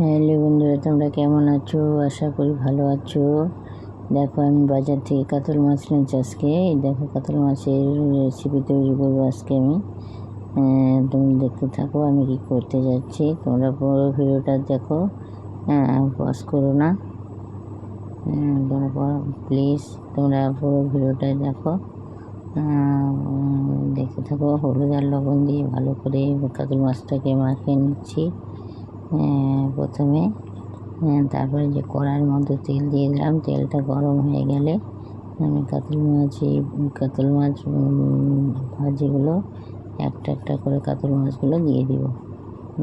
Hello বন্ধুরা, তোমরা কেমন আছো? আশা করি ভালো আছো। দেখো, আমি বাজার থেকে কাতল মাছ নিয়েছি আজকে। দেখো, কাতল মাছের রেসিপি তৈরি করব আজকে আমি। তুমি দেখতে থাকো, আমি কি করতে যাচ্ছি। তোমরা পুরো ভিডিওটা দেখো। পজ করো না। তোমরা প্লিজ তোমরা পুরো ভিডিওটা দেখো। দেখতে থাকো, হলুদ আর লবণ দিয়ে ভালো করে কাতল মাছটাকে মাখিয়ে নিচ্ছি। প্রথমে আহ, তারপরে যে কড়াইয়ের মধ্যে তেল দিয়ে দিলাম তেলটা গরম হয়ে গেলে আমি কাতল মাছ কাতল মাছ ভাজিগুলো একটা একটা করে কাতল মাছগুলো দিয়ে দিব।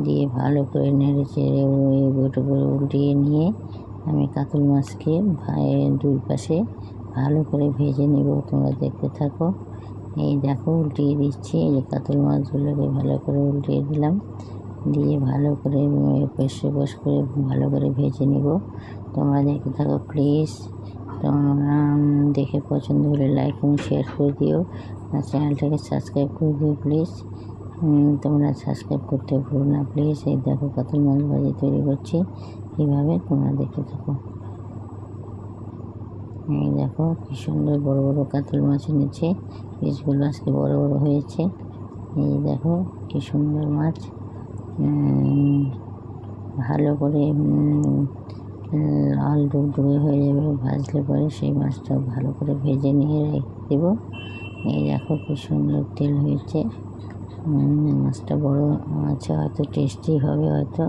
দিয়ে ভালো করে নেড়ে চেড়ে ওই করে উল্টিয়ে নিয়ে আমি কাতল মাছকে দুই পাশে ভালো করে ভেজে নেব। তোমরা দেখতে থাকো। এই দেখো উল্টিয়ে দিচ্ছি। এই কাতল মাছগুলোকে ভালো করে উল্টিয়ে দিলাম। দিয়ে ভালো করে পেশ পেশ করে ভালো করে ভেজে নিব। তোমরা দেখে থাকো প্লিজ তোমরা দেখে পছন্দ হলে লাইক এবং শেয়ার করে দিও। আর চ্যানেলটাকে সাবস্ক্রাইব করে দিও প্লিজ তোমরা সাবস্ক্রাইব করতে ভুলো না প্লিজ এই দেখো কাতল মাছ ভাজি তৈরি করছি। এইভাবে তোমরা দেখে থাকো। এই দেখো, কি সুন্দর বড় বড় কাতল মাছ এনেছে। পিসগুলো আজকে বড় বড় হয়েছে। এই দেখো, কি সুন্দর মাছ। ভালো করে লাল ডুবডুবে হয়ে যাবে, ভাজলে পরে সেই মাছটা ভালো করে ভেজে নিয়ে রেখে দেবো এই দেখো কি সুন্দর তেল হয়েছে। মাছটা বড় আছে, হয়তো টেস্টি হবে হয়তো।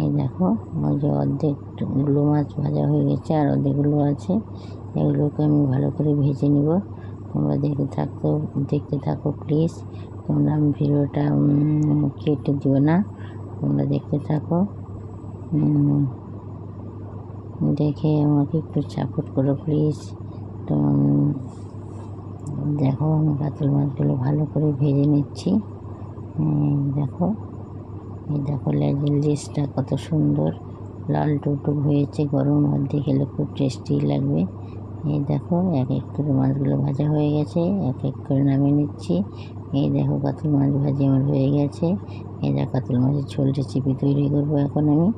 এই দেখো, ওই যে অর্ধেকগুলো মাছ ভাজা হয়ে গেছে আর অর্ধেকগুলো আছে, এগুলোকে আমি ভালো করে ভেজে নিব। তোমরা দেখতে থাকতো দেখতে থাকো প্লিজ তোমরা ভিডিওটা কেটে দিও না। তোমরা দেখতে থাকো। দেখে আমাকে একটু সাপোর্ট করো প্লিজ তো দেখো আমি কাতল মাছগুলো ভালো করে ভেজে নিচ্ছি। দেখো। এই দেখো লেজের লেজটা কত সুন্দর। লাল টুকটুক হয়েছে, গরম ভাত দিয়ে খুব টেস্টি লাগবে। এই দেখো এক এক করে মাছগুলো ভাজা হয়ে গেছে এক এক করে নামিয়ে নিচ্ছি। এই দেখো কাতল মাছ ভাজি আমার হয়ে গেছে। এই দেখো কাতল মাছের ঝোল চিপি তৈরি করব এখন আমি।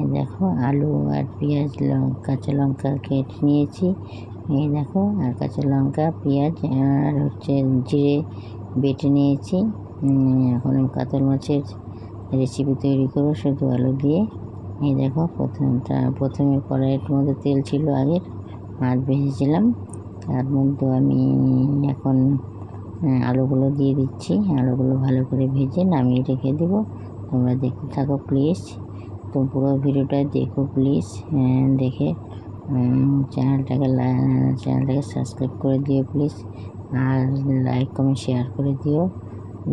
এই দেখো আলু আর পেঁয়াজ, লঙ্কা, কাঁচা লঙ্কা কেটে নিয়েছি। এই দেখো আর কাঁচা লঙ্কা, পেঁয়াজ আর হচ্ছে জিরে বেটে নিয়েছি। এখন আমি কাতল মাছের রেসিপি তৈরি করব শুধু আলু দিয়ে। এই দেখো প্রথমটা, প্রথমে কড়াইয়ের মধ্যে তেল ছিল আগের। মাছ ভেজেছিলাম। তার মধ্যে আমি এখন আলুগুলো দিয়ে দিচ্ছি। আলুগুলো ভালো করে ভেজে নামিয়ে রেখে দেবো। তোমরা দেখতে থাকো প্লিজ তো পুরো ভিডিওটা দেখো প্লিজ দেখে চ্যানেলটাকে চ্যানেলটাকে সাবস্ক্রাইব করে দিও প্লিজ আর লাইক কমেন্ট শেয়ার করে দিও।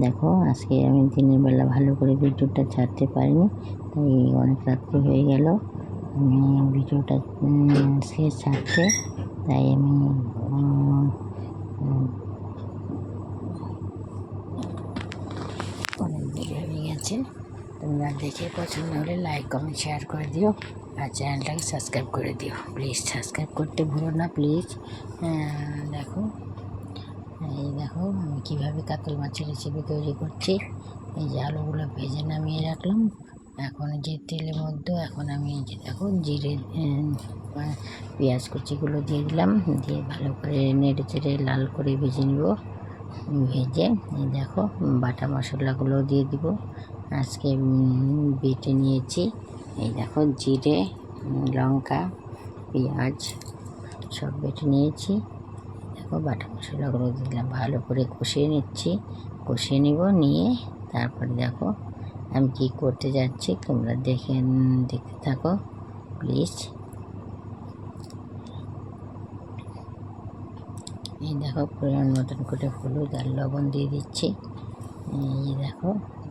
দেখো, আজকে আমি দিনের বেলা ভালো করে ভিডিওটা ছাড়তে পারিনি, তাই অনেক রাত্রি হয়ে গেল। ভিডিওটা শেষ ছাড়তে তাই আমি অনেক দেরি হয়ে গেছে। তোমরা দেখে পছন্দ হলে লাইক কমেন্ট শেয়ার করে দিও আর চ্যানেলটাকে সাবস্ক্রাইব করে দিও। প্লিজ সাবস্ক্রাইব করতে ভুলো না প্লিজ দেখো। এই দেখো, আমি কীভাবে কাতল মাছের রেসিপি তৈরি করছি। এই যে আলুগুলো ভেজে নামিয়ে রাখলাম। এখন যে তেলের মধ্যে, এখন আমি যে দেখো জিরে পেঁয়াজ কুচিগুলো দিয়ে দিলাম, দিয়ে ভালো করে নেড়ে চেড়ে লাল করে ভেজে নিব, ভেজে দেখো বাটা মশলাগুলো দিয়ে দিব। আজকে বেটে নিয়েছি, এই দেখো জিরে, লঙ্কা, পেঁয়াজ সব বেটে নিয়েছি, দেখো বাটা মশলাগুলো দিলাম, ভালো করে কষিয়ে নিচ্ছি, কষিয়ে নিব, নিয়ে তারপরে দেখো আমি কী করতে যাচ্ছি তোমরা দেখে দেখতে থাকো প্লিজ এই দেখো পরিমাণ মতন করে হলুদ আর লবণ দিয়ে দিচ্ছি। এই দেখো,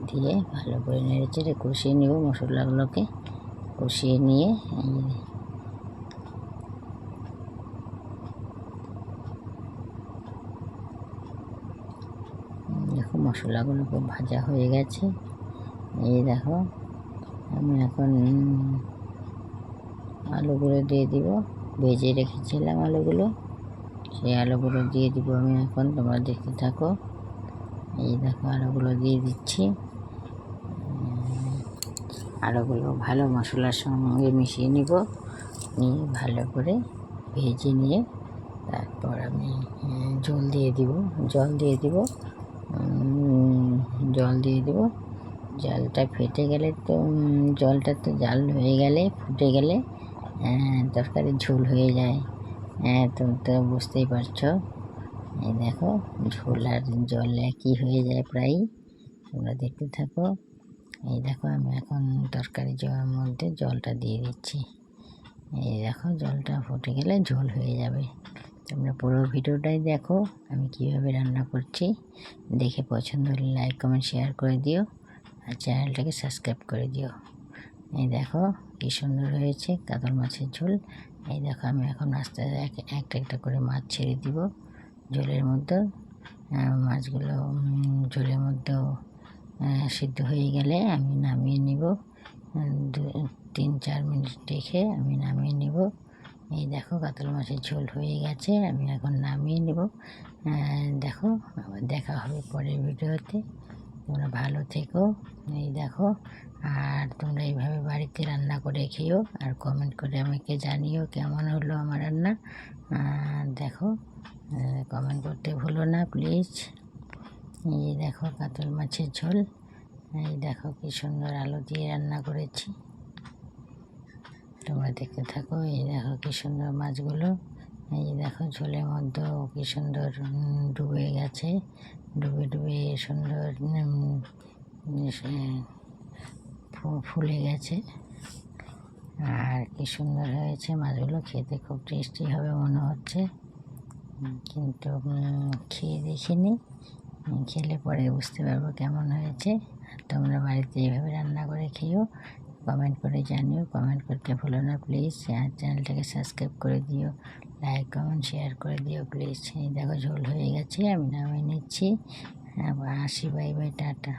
দিয়ে ভালো করে নেড়ে চেড়ে কষিয়ে নেব মশলাগুলোকে। কষিয়ে নিয়ে দেখো, মশলাগুলো খুব ভাজা হয়ে গেছে। এই দেখো, আমি এখন আলুগুলো দিয়ে দিব। ভেজে রেখেছিলাম আলুগুলো। সেই আলুগুলো দিয়ে দিব আমি এখন, তোমরা দেখতে থাকো। এই দেখো, আলুগুলো দিয়ে দিচ্ছি। আলুগুলো ভালো মশলার সঙ্গে মিশিয়ে নিব। নিয়ে ভালো করে ভেজে নিয়ে তারপর আমি জল দিয়ে দিব। জল দিয়ে দিব। জল দিয়ে দিব। জলটা ফেটে গেলে তো জলটা তো জাল হয়ে গেলে ফুটে গেলে আহ, তরকারি ঝোল হয়ে যায়। হ্যাঁ তুমি তো বুঝতেই পারছ। এই দেখো ঝোল আর জল একই হয়ে যায় প্রায়। তোমরা দেখতে থাকো। এই দেখো আমি এখন তরকারি জলের মধ্যে জলটা দিয়ে দিচ্ছি। এই দেখো জলটা ফুটে গেলে ঝোল হয়ে যাবে। তোমরা পুরো ভিডিওটাই দেখো আমি কীভাবে রান্না করছি। দেখে পছন্দ হলে লাইক কমেন্ট শেয়ার করে দিও। আর চ্যানেলটাকে সাবস্ক্রাইব করে দিও। এই দেখো কী সুন্দর হয়েছে, কাতল মাছের ঝোল। এই দেখো আমি এখন আস্তে আস্তে এক- একটা একটা করে মাছ ছেড়ে দিব ঝোলের মধ্যে। মাছগুলো ঝোলের মধ্যেও সিদ্ধ হয়ে গেলে আমি নামিয়ে নিব। দু- তিন, চার মিনিট রেখে আমি নামিয়ে নিব। এই দেখো কাতল মাছের ঝোল হয়ে গেছে, আমি এখন নামিয়ে নেব। দেখো, আবার দেখা হবে পরের ভিডিওতে। তোমরা ভালো থেকো। এই দেখো, আর তোমরা এইভাবে বাড়িতে রান্না করে খেও আর কমেন্ট করে আমাকে জানিও কেমন হলো আমার রান্না। দেখো কমেন্ট করতে ভুলো না প্লিজ এই দেখো, কাতল মাছের ঝোল। এই দেখো, কি সুন্দর আলু দিয়ে রান্না করেছি। তোমরা দেখতে থাকো, এই দেখো, কি সুন্দর মাছগুলো। এই দেখো, ঝোলের মধ্যেও কি সুন্দর ডুবে গেছে। ডুবে ডুবে সুন্দর ফুলে গেছে। আর কি সুন্দর হয়েছে মাছগুলো, খেতে খুব টেস্টি হবে মনে হচ্ছে। কিন্তু খেয়ে দেখিনি। খেলে পরে বুঝতে পারব কেমন হয়েছে। তোমরা বাড়িতে এইভাবে রান্না করে খেয়েও কমেন্ট করে জানিও, কমেন্ট করতে ভুলো না প্লিজ আর চ্যানেলটাকে সাবস্ক্রাইব করে দিও লাইক কমেন্ট শেয়ার করে দিও প্লিজ দেখো, ঝোল হয়ে গেছে, আমি নামিয়ে নিচ্ছি। আসি বাই বাই টাটা।